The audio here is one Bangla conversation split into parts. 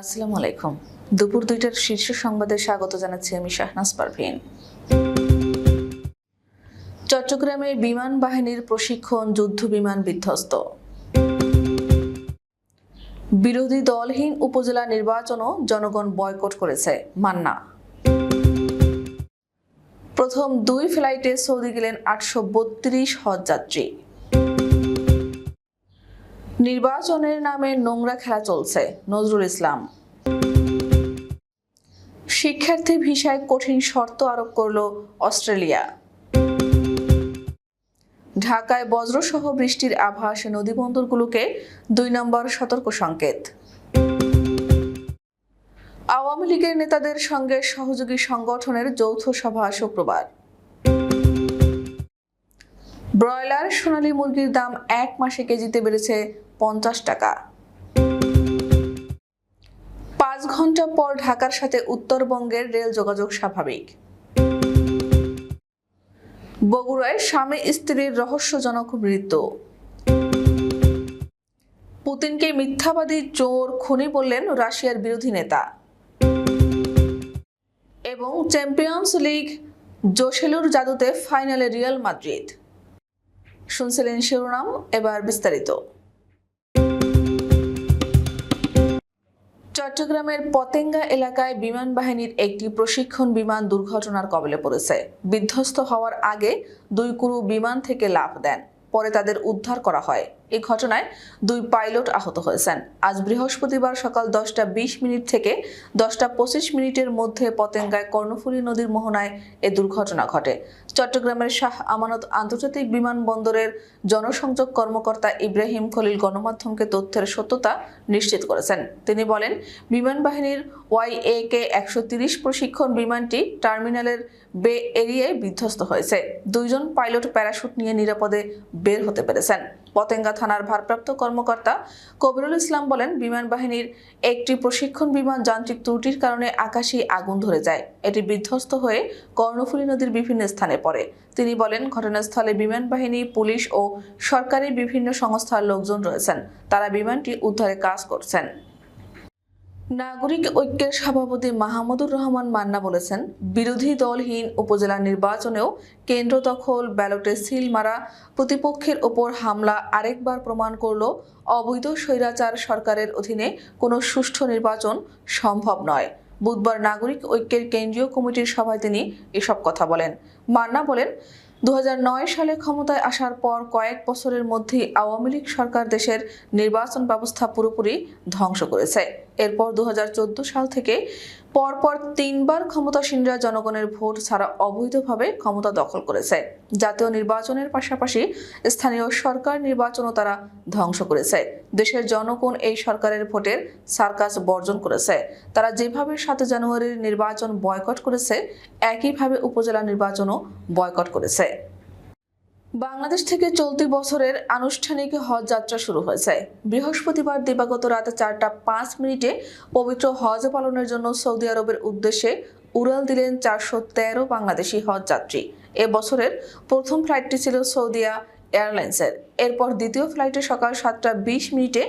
আসসালামু আলাইকুম। দুপুর দুইটার শীর্ষ সংবাদে স্বাগত জানাচ্ছি আমি শাহনাজ পারভিন। চট্টগ্রামে বিমান বাহিনীর প্রশিক্ষণ যুদ্ধ বিমান বিধ্বস্ত। বিরোধী দলহীন উপজেলা নির্বাচনও জনগণ বয়কট করেছে মান্না। প্রথম দুই ফ্লাইটে সৌদি গেলেন আটশো বত্রিশ হজযাত্রী নির্বাচনের নামে নোংরা খেলা চলছে, নজরুল ইসলাম। শিক্ষার্থী ভিসায় কঠিন শর্ত আরোপ করল অস্ট্রেলিয়া। ঢাকায় বজ্রসহ বৃষ্টির আভাস নদীবন্দরগুলোকে দুই নম্বর সতর্ক সংকেত। আওয়ামী লীগের নেতাদের সঙ্গে সহযোগী সংগঠনের যৌথ সভা শুক্রবার। ব্রয়লার সোনালী মুরগির দাম এক মাসে কেজিতে বেড়েছে পঞ্চাশ টাকা। পাঁচ ঘণ্টা পর ঢাকার সাথে উত্তরবঙ্গের রেল যোগাযোগ স্বাভাবিক। বগুড়ায় স্বামী স্ত্রীর রহস্যজনক মৃত্যু। পুতিনকে মিথ্যাবাদী চোর খুনি বললেন রাশিয়ার বিরোধী নেতা। এবং চ্যাম্পিয়ন্স লিগ জোশেলুর জাদুতে ফাইনালে রিয়াল মাদ্রিদ। শুনছিলেন শিরোনাম, এবার বিস্তারিত। চট্টগ্রামের পতেঙ্গা এলাকায় বিমান বাহিনীর একটি প্রশিক্ষণ বিমান দুর্ঘটনার কবলে পড়েছে। বিধ্বস্ত হওয়ার আগে দুই কুরু বিমান থেকে লাফ দেন, পরে তাদের উদ্ধার করা হয়। এই ঘটনায় দুই পাইলট আহত হয়েছেন। আজ বৃহস্পতিবার সকাল দশটা বিশ মিনিট থেকে দশটা পঁচিশ মিনিটের মধ্যে পতেঙ্গায় কর্ণফুলী নদীর মোহনায় এ দুর্ঘটনা ঘটে। চট্টগ্রামের শাহ আমানত আন্তর্জাতিক বিমানবন্দরের জনসংযোগ কর্মকর্তা ইব্রাহিম খলিল গণমাধ্যমকে তথ্যের সত্যতা নিশ্চিত করেছেন। তিনি বলেন, বিমান বাহিনীর ওয়াই এ কে প্রশিক্ষণ বিমানটি টার্মিনালের বে এরিয়ায় বিধ্বস্ত হয়েছে। দুইজন পাইলট প্যারাশুট নিয়ে নিরাপদে বের হতে পেরেছেন। পতেঙ্গা থানার ভারপ্রাপ্ত কর্মকর্তা কবিরুল ইসলাম বলেন, বিমান বাহিনীর একটি প্রশিক্ষণ বিমান যান্ত্রিক ত্রুটির কারণে আকাশে আগুন ধরে যায়। এটি বিধ্বস্ত হয়ে কর্ণফুলী নদীর বিভিন্ন স্থানে পড়ে। তিনি বলেন, ঘটনাস্থলে বিমান বাহিনী, পুলিশ ও সরকারি বিভিন্ন সংস্থার লোকজন রয়েছেন। তারা বিমানটি উদ্ধারে কাজ করছেন। নাগরিক ঐক্যের সভাপতি মাহমুদুর রহমান মান্না বলেছেন, বিরোধী দলহীন উপজেলা নির্বাচনেও কেন্দ্র দখল, ব্যালটে সিল মারা, প্রতিপক্ষের ওপর হামলা আরেকবার প্রমাণ করল, অবৈধ স্বৈরাচার সরকারের অধীনে কোনো সুষ্ঠু নির্বাচন সম্ভব নয়। বুধবার নাগরিক ঐক্যের কেন্দ্রীয় কমিটির সভায় তিনি এসব কথা বলেন। মান্না বলেন দু হাজার নয় সালে ক্ষমতায় আসার পর কয়েক বছরের মধ্যেই আওয়ামী লীগ সরকার দেশের নির্বাচন ব্যবস্থা পুরোপুরি ধ্বংস করেছে। এরপর দু হাজার চোদ্দ সাল থেকে পরপর তিনবার ক্ষমতাসীনরা জনগণের ভোট ছাড়া অবৈধভাবে ক্ষমতা দখল করেছে। জাতীয় নির্বাচনের পাশাপাশি স্থানীয় সরকার নির্বাচনও তারা ধ্বংস করেছে। দেশের জনগণ এই সরকারের ভোটের সার্কাস বর্জন করেছে। তারা যেভাবে সাত জানুয়ারির নির্বাচন বয়কট করেছে, একইভাবে উপজেলা নির্বাচনও বয়কট করেছে। বাংলাদেশ থেকে চলতি বছরের আনুষ্ঠানিক হজ যাত্রা শুরু হয়েছে। বৃহস্পতিবার দিবাগত রাত চারটা পাঁচ মিনিটে পবিত্র হজ পালনের জন্য সৌদি আরবের উদ্দেশ্যে উড়াল দিলেন চারশো তেরো বাংলাদেশি হজ যাত্রী। এ বছরের প্রথম ফ্লাইটটি ছিল সৌদিয়া এয়ারলাইন্সের এরপর দ্বিতীয় ফ্লাইটে সকাল সাতটা বিশ মিনিটে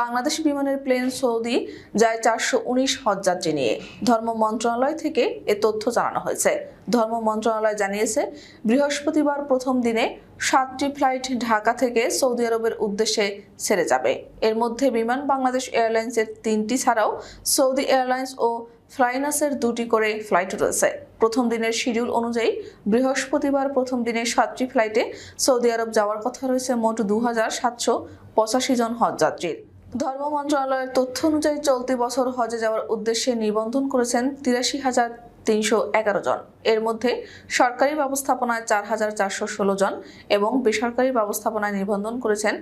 বাংলাদেশ বিমানের প্লেন সৌদি যায় চারশো উনিশ হজযাত্রী নিয়ে। ধর্ম মন্ত্রণালয় থেকে এ তথ্য জানানো হয়েছে। ধর্ম মন্ত্রণালয় জানিয়েছে, বৃহস্পতিবার প্রথম দিনে সাতটি ফ্লাইট ঢাকা থেকে সৌদি আরবের উদ্দেশ্যে ছেড়ে যাবে। এর মধ্যে বিমান বাংলাদেশ এয়ারলাইন্সের তিনটি ছাড়াও সৌদি এয়ারলাইন্স ও ফ্লাইনাসের দুটি করে ফ্লাইট রয়েছে। প্রথম দিনের শিডিউল অনুযায়ী বৃহস্পতিবার প্রথম দিনে সাতটি ফ্লাইটে সৌদি আরব যাওয়ার কথা রয়েছে মোট দু হাজার সাতশো পঁচাশি জন হজযাত্রীর ধর্ম মন্ত্রণালয়ের তথ্য অনুযায়ী চলতি বছর হজে যাওয়ার উদ্দেশ্যে নিবন্ধন করেছেন তিরাশি হাজার তিনশো এগারো জন। এর মধ্যে সরকারি ব্যবস্থাপনায় চার হাজার চারশো ষোলো জন এবং বেসরকারি ব্যবস্থাপনায় নিবন্ধন করেছেন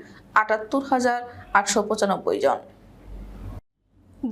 আটাত্তর হাজার আটশো পঁচানব্বই জন।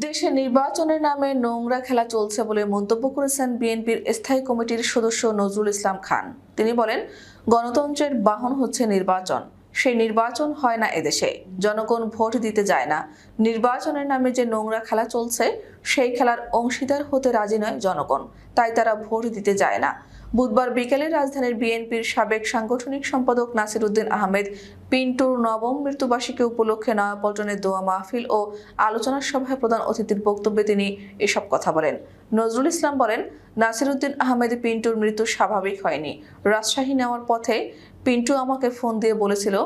দেশে নির্বাচনের নামে নোংরা খেলা চলছে বলে মন্তব্য করেছেন বিএনপির স্থায়ী কমিটির সদস্য নজরুল ইসলাম খান। তিনি বলেন, গণতন্ত্রের বাহন হচ্ছে নির্বাচন। সেই নির্বাচন হয় না এদেশে। জনগণ ভোট দিতে যায় না। নির্বাচনের নামে যে নোংরা খেলা চলছে, সেই খেলার অংশীদার হতে রাজি নয় জনগণ। তাই তারা ভোট দিতে যায় না। বুধবার বিকেলে রাজধানীর বিএনপির সাবেক সাংগঠনিক সম্পাদক নাসির উদ্দিন আহমেদ পিন্টুর নবম মৃত্যুবার্ষিকী উপলক্ষে নয়াপল্টনের দোয়া মাহফিল ও আলোচনা সভায় প্রধান অতিথির বক্তব্যে তিনি এসব কথা বলেন। নজরুল ইসলাম বলেন, নাসিরুদ্দিন আহমেদ পিন্টুর মৃত্যু স্বাভাবিক হয়নি। রাজশাহী নেওয়ার পথে পিন্টু আমাকে ফোন দিয়ে বলেছিল,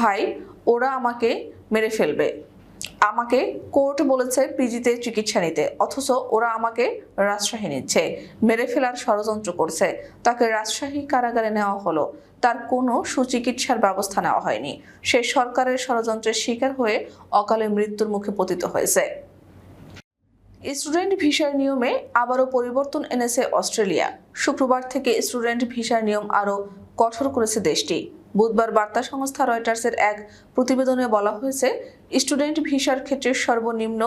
ভাই, ওরা আমাকে মেরে ফেলবে। আমাকে কোর্ট বলেছে পিজিতে চিকিৎসা নিতে, অথচ ওরা আমাকে রাজশাহী নিচ্ছে, মেরে ফেলার ষড়যন্ত্র করছে। তাকে রাজশাহী কারাগারে নেওয়া হলো। তার কোনো সুচিকিৎসার ব্যবস্থা নেওয়া হয়নি। সে সরকারের ষড়যন্ত্রের শিকার হয়ে অকালে মৃত্যুর মুখে পতিত হয়েছে। স্টুডেন্ট ভিসার নিয়মে আবারও পরিবর্তন এনেছে অস্ট্রেলিয়া। শুক্রবার থেকে স্টুডেন্ট ভিসার নিয়ম আরও কঠোর করেছে দেশটি। বুধবার বার্তা সংস্থা রয়টার্সের এক প্রতিবেদনে বলা হয়েছে, স্টুডেন্ট ভিসার ক্ষেত্রে সর্বনিম্ন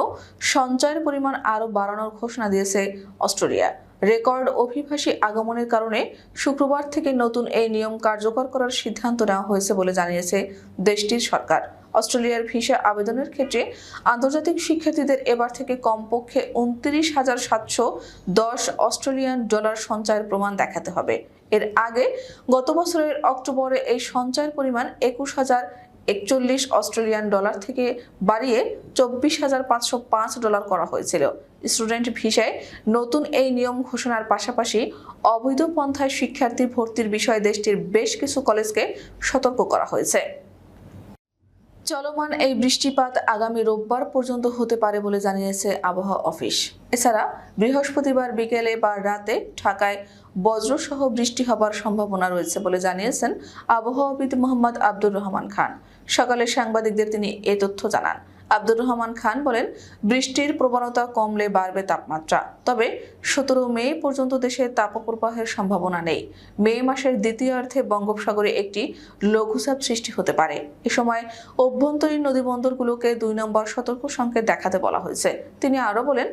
সঞ্চয়ের পরিমাণ আরও বাড়ানোর ঘোষণা দিয়েছে অস্ট্রেলিয়া। রেকর্ড অভিবাসী আগমনের কারণে শুক্রবার থেকে নতুন এই নিয়ম কার্যকর করার সিদ্ধান্ত নেওয়া হয়েছে বলে জানিয়েছে দেশটির সরকার। অস্ট্রেলিয়ার ভিসা আবেদনের ক্ষেত্রে আন্তর্জাতিক শিক্ষার্থীদের এবার থেকে কমপক্ষে উনত্রিশ হাজার সাতশো দশ অস্ট্রেলিয়ান ডলার সঞ্চয়ের প্রমাণ দেখাতে হবে। এর আগে গত বছরের অক্টোবরে এই সঞ্চয়ের পরিমাণ একুশ হাজার একচল্লিশ অস্ট্রেলিয়ান ডলার থেকে বাড়িয়ে চব্বিশ হাজার পাঁচশো পাঁচ ডলার করা হয়েছিল। স্টুডেন্ট ভিসায় নতুন এই নিয়ম ঘোষণার পাশাপাশি অবৈধ পন্থায় শিক্ষার্থী ভর্তির বিষয়ে দেশটির বেশ কিছু কলেজকে সতর্ক করা হয়েছে। চলমান এই বৃষ্টিপাত আগামী রোববার পর্যন্ত হতে পারে বলে জানিয়েছে আবহাওয়া অফিস। এছাড়া বৃহস্পতিবার বিকেলে বা রাতে ঢাকায় বজ্রসহ বৃষ্টি হবার সম্ভাবনা রয়েছে বলে জানিয়েছেন আবহাওয়াবিদ মোহাম্মদ আব্দুর রহমান খান। সকালে সাংবাদিকদের তিনি এ তথ্য জানান। আব্দুর রহমান খান বলেন, বৃষ্টির প্রবণতা কমলে বাড়বে তাপমাত্রা। তবে সতেরো মে পর্যন্ত দেশে তাপপ্রবাহের সম্ভাবনা নেই। মে মাসের দ্বিতীয়ার্ধে বঙ্গোপসাগরে একটি লঘুচাপ সৃষ্টি হতে পারে। এ সময় অভ্যন্তরীণ নদীবন্দরগুলোকে দুই নম্বর সতর্ক সংকেত দেখাতে বলা হয়েছে। তিনি আরও বলেন,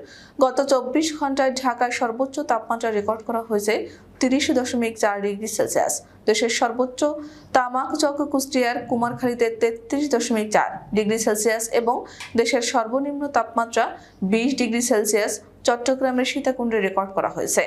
গত চব্বিশ ঘন্টায় ঢাকায় সর্বোচ্চ তাপমাত্রা রেকর্ড করা হয়েছে তিরিশ দশমিক চার ডিগ্রি সেলসিয়াস। দেশের সর্বোচ্চ তামাকচক কুষ্টিয়ার কুমারখালীতে তেত্রিশ দশমিক চার ডিগ্রি সেলসিয়াস এবং দেশের সর্বনিম্ন তাপমাত্রা বিশ ডিগ্রি সেলসিয়াস চট্টগ্রামের সীতাকুণ্ডে রেকর্ড করা হয়েছে।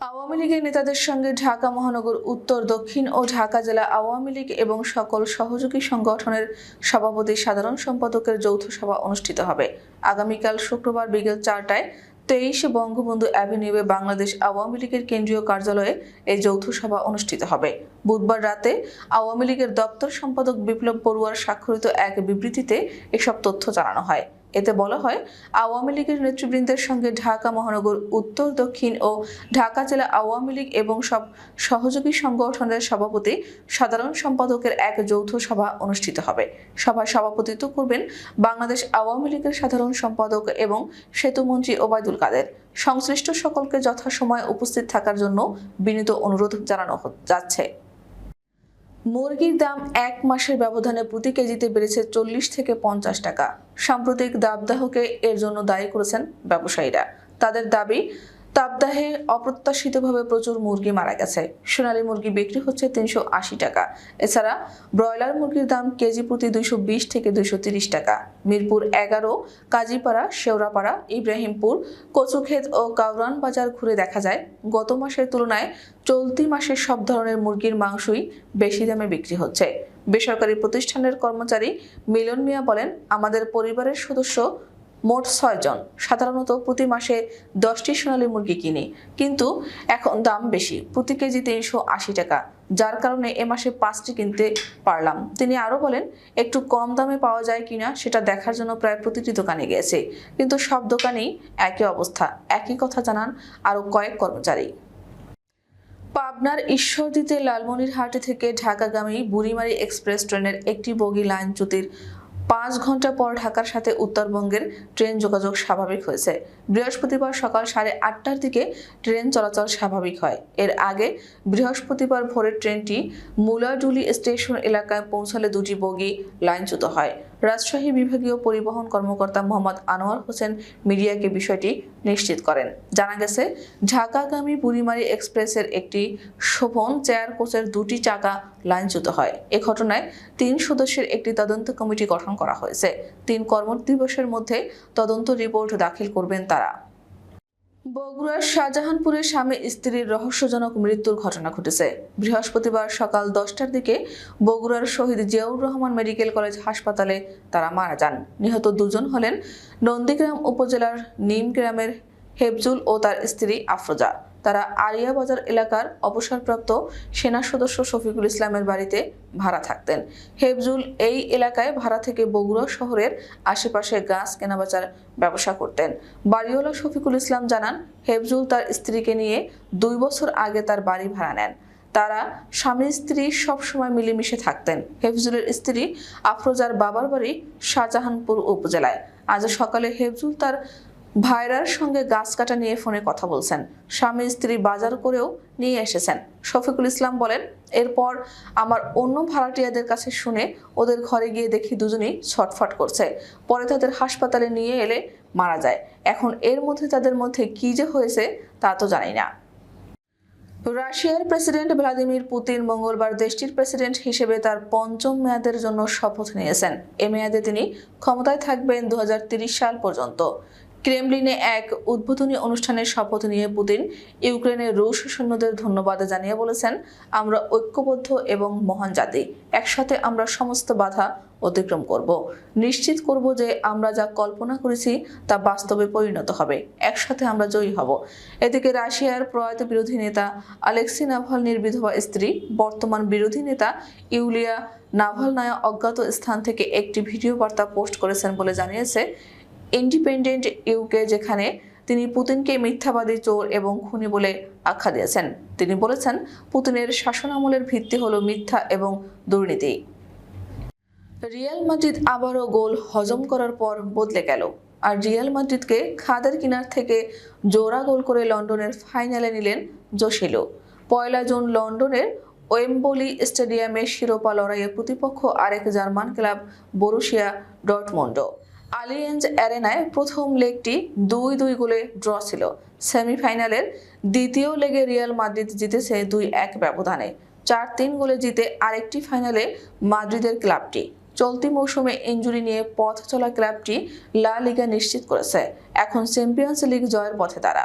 আওয়ামী লীগের নেতাদের সঙ্গে ঢাকা মহানগর, উত্তর, দক্ষিণ ও ঢাকা জেলা আওয়ামী লীগ এবং সকল সহযোগী সংগঠনের সভাপতি সাধারণ সম্পাদকের যৌথ সভা অনুষ্ঠিত হবে। আগামীকাল শুক্রবার বিকেল চারটায় তেইশে বঙ্গবন্ধু অ্যাভিনিউয়ে বাংলাদেশ আওয়ামী লীগের কেন্দ্রীয় কার্যালয়ে এই যৌথ সভা অনুষ্ঠিত হবে। বুধবার রাতে আওয়ামী লীগের দপ্তর সম্পাদক বিপ্লব বড়ুয়ার স্বাক্ষরিত এক বিবৃতিতে এসব তথ্য জানানো হয়। এতে বলা হয়, আওয়ামী লীগের নেতৃবৃন্দের সঙ্গে ঢাকা মহানগর, উত্তর, দক্ষিণ ও ঢাকা জেলা আওয়ামী লীগ এবং সব সহযোগী সংগঠনের সভাপতি, সাধারণ সম্পাদকের এক যৌথ সভা অনুষ্ঠিত হবে। সভায় সভাপতিত্ব করবেন বাংলাদেশ আওয়ামী লীগের সাধারণ সম্পাদক এবং সেতুমন্ত্রী ওবায়দুল কাদের। সংশ্লিষ্ট সকলকে যথাসময়ে উপস্থিত থাকার জন্য বিনীত অনুরোধ জানানো যাচ্ছে। মুরগির দাম এক মাসের ব্যবধানে প্রতি কেজিতে বেড়েছে চল্লিশ থেকে পঞ্চাশ টাকা। সাম্প্রতিক দাবদাহকে এর জন্য দায়ী করেছেন ব্যবসায়ীরা। তাদের দাবি তাপদাহে অপ্রত্যাশিতভাবে প্রচুর মুরগি মারা গেছে। সোনালী মুরগি বিক্রি হচ্ছে তিনশো আশি টাকা। এছাড়া ব্রয়লার মুরগির দাম কেজি প্রতি দুইশো বিশ থেকে দুইশো টাকা। মিরপুর এগারো, কাজীপাড়া, শেওড়াপাড়া, ইব্রাহিমপুর, কচুক্ষেত ও কাউরান বাজার ঘুরে দেখা যায়। গত মাসের তুলনায় চলতি মাসে সব ধরনের মুরগির মাংসই বেশি দামে বিক্রি হচ্ছে। বেসরকারি প্রতিষ্ঠানের কর্মচারী মিলন মিয়া বলেন, আমাদের পরিবারের সদস্য মোট ছয়জন সাধারণত প্রতি মাসে দশটি সোনালী মুরগি কিনি। কিন্তু এখন দাম বেশি, প্রতি কেজি তিনশো আশি টাকা। যার কারণে এ মাসে পাঁচটি কিনতে পারলাম। তিনি আরও বলেন, একটু কম দামে পাওয়া যায় কিনা সেটা দেখার জন্য প্রায় প্রতিটি দোকানে গেছে। কিন্তু সব দোকানেই একই অবস্থা। একই কথা জানান আরও কয়েক কর্মচারী। পাবনার ঈশ্বরদীতে লালমনিরহাট থেকে ঢাকাগামী বুড়িমারি এক্সপ্রেস ট্রেনের একটি বগি লাইনচ্যুতির পাঁচ ঘণ্টা পর ঢাকার সাথে উত্তরবঙ্গের ট্রেন যোগাযোগ স্বাভাবিক হয়েছে। বৃহস্পতিবার সকাল সাড়ে আটটার দিকে ট্রেন চলাচল স্বাভাবিক হয়। এর আগে বৃহস্পতিবার ভোরের ট্রেনটি মুলাডুলি স্টেশন এলাকায় পৌঁছালে দুটি বগি লাইনচ্যুত হয়। রাজশাহী বিভাগীয় পরিবহন কর্মকর্তা মোহাম্মদ আনোয়ার হোসেন মিডিয়াকে বিষয়টি নিশ্চিত করেন। জানা গেছে, ঢাকাগামী বুড়িমারি এক্সপ্রেসের একটি শোভন চেয়ার কোচের দুটি চাকা লাইনচ্যুত হয়। এ ঘটনায় তিন সদস্যের একটি তদন্ত কমিটি গঠন করা হয়েছে। তিন কর্মদিবসের মধ্যে তদন্ত রিপোর্ট দাখিল করবেন তারা। বগুড়ার শাহজাহানপুরে স্বামী স্ত্রীর রহস্যজনক মৃত্যুর ঘটনা ঘটেছে। বৃহস্পতিবার সকাল দশটার দিকে বগুড়ার শহীদ জিয়াউর রহমান মেডিকেল কলেজ হাসপাতালে তারা মারা যান। নিহত দুজন হলেন নন্দীগ্রাম উপজেলার নিমগ্রামের হেফজুল ও তার স্ত্রী আফরোজা। তারা আরিয়া বাজার এলাকার অবসরপ্রাপ্ত সেনা সদস্য শফিকুল ইসলামের বাড়িতে ভাড়া থাকতেন। হেফজুল এই এলাকায় ভাড়া থেকে বগুড়া শহরের আশেপাশে গাছ কেনাবেচার ব্যবসা করতেন। বাড়িওয়ালা শফিকুল ইসলাম জানান, হেফজুল তার স্ত্রীকে নিয়ে দুই বছর আগে তার বাড়ি ভাড়া নেন। তারা স্বামী স্ত্রী সবসময় মিলেমিশে থাকতেন। হেফজুলের স্ত্রী আফরোজার বাবার বাড়ি শাহজাহানপুর উপজেলায়। আজ সকালে হেফজুল তার ভাইরার সঙ্গে গাছ কাটা নিয়ে ফোনে কথা বলছেন। স্বামী স্ত্রী বাজার করেও নিয়ে এসেছেন। শফিকুল ইসলাম বলেন, এরপর আমার অন্য ভাড়াটিয়াদের কাছে শুনে ওদের ঘরে গিয়ে দেখি দুজনেই ছটফট করছে। পরে তাদের হাসপাতালে নিয়ে এলে মারা যায়। এখন এর মধ্যে তাদের মধ্যে কি যে হয়েছে তা তো জানি না। রাশিয়ার প্রেসিডেন্ট ভ্লাদিমির পুতিন মঙ্গলবার দেশটির প্রেসিডেন্ট হিসেবে তার পঞ্চম মেয়াদের জন্য শপথ নিয়েছেন। এ মেয়াদে তিনি ক্ষমতায় থাকবেন দু সাল পর্যন্ত। ক্রেমলিনে এক উদ্বোধনী অনুষ্ঠানে শপথ নিয়ে পুতিন ইউক্রেনের রুশ সৈন্যদের ধন্যবাদ জানিয়ে বলেছেন, আমরা ঐক্যবদ্ধ এবং মহান জাতি। একসাথে আমরা সমস্ত বাধা অতিক্রম করব। নিশ্চিত করব যে আমরা যা কল্পনা করেছি তা বাস্তবে পরিণত হবে। একসাথে আমরা জয়ী হব। এদিকে রাশিয়ার প্রয়াত বিরোধী নেতা আলেক্সি নাভালনির বিধবা স্ত্রী, বর্তমান বিরোধী নেতা ইউলিয়া নাভালনায়া অজ্ঞাত স্থান থেকে একটি ভিডিও বার্তা পোস্ট করেছেন বলে জানিয়েছে ইন্ডিপেন্ডেন্ট ইউকে যেখানে তিনি পুতিনকে মিথ্যাবাদী চোর এবং খুনি বলে আখ্যা দিয়েছেন। তিনি বলেছেন, পুতিনের শাসনামলের ভিত্তি হলো মিথ্যা এবং দুর্নীতি। রিয়াল মাদ্রিদ আবারও গোল হজম করার পর বদলে গেল। আর রিয়াল মাদ্রিদকে খাদের কিনার থেকে জোড়া গোল করে লন্ডনের ফাইনালে নিলেন জোশেলো। পয়লা জুন লন্ডনের ওয়েম্বলি স্টেডিয়ামে শিরোপা লড়াইয়ে প্রতিপক্ষ আরেক German club Borussia Dortmund Allianz অ্যারেনায় প্রথম লেগটি দুই দুই গোলে ড্র ছিল। সেমিফাইনালের দ্বিতীয় লেগে রিয়াল মাদ্রিদ জিতেছে দুই এক ব্যবধানে। চার তিন গোলে জিতে আরেকটি ফাইনালে মাদ্রিদের ক্লাবটি। চলতি মৌসুমে ইঞ্জুরি নিয়ে পথ চলা ক্লাবটি লা লিগা নিশ্চিত করেছে। এখন চ্যাম্পিয়ন্স লিগ জয়ের পথে তারা।